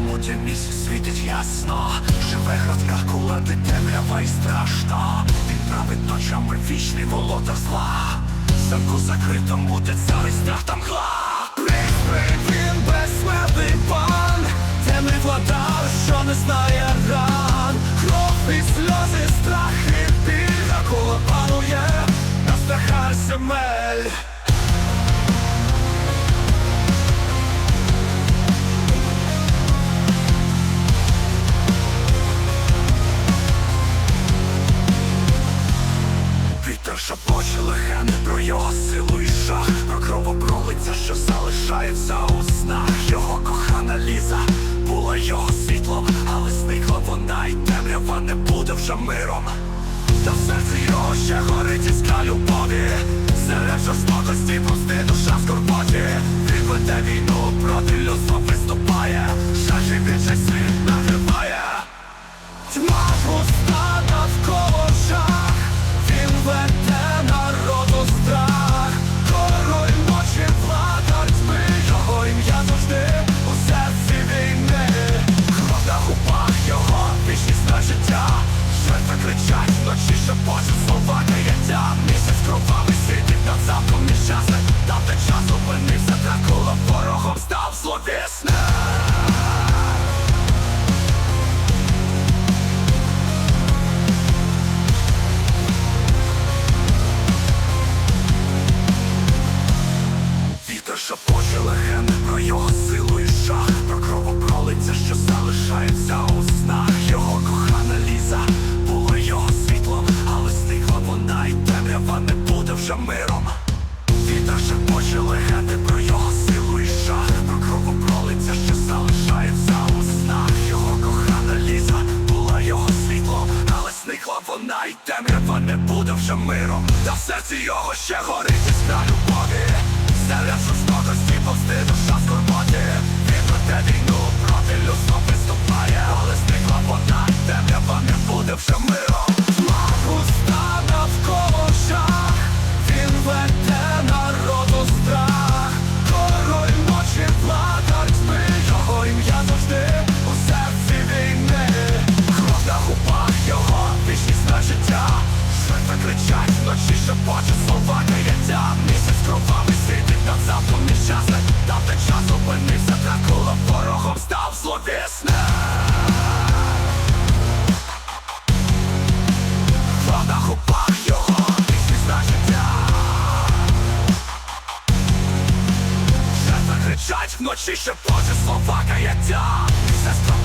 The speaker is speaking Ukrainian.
тому місяць світить ясно, живе градка кула, де темрява і страшна. Він править ночами вічний володар зла. Замку закритому, де царий страх там гла. наче легенди про його силу і жах Про кровопролиття, що залишається у снах Його кохана ліза була його світлом, але зникла вона, і темрява не буде вже миром. Та в серці його ще горить іскра любові, серед жорстокості, прости душа в скорботі, Він веде війну. Nasze pasze słowa nie кличе миром, та в серці його ще горить вісна любові. Серед жорстокості повсти душа скорботі. Він про те війни Вночі ще плаче словака, як ця сестра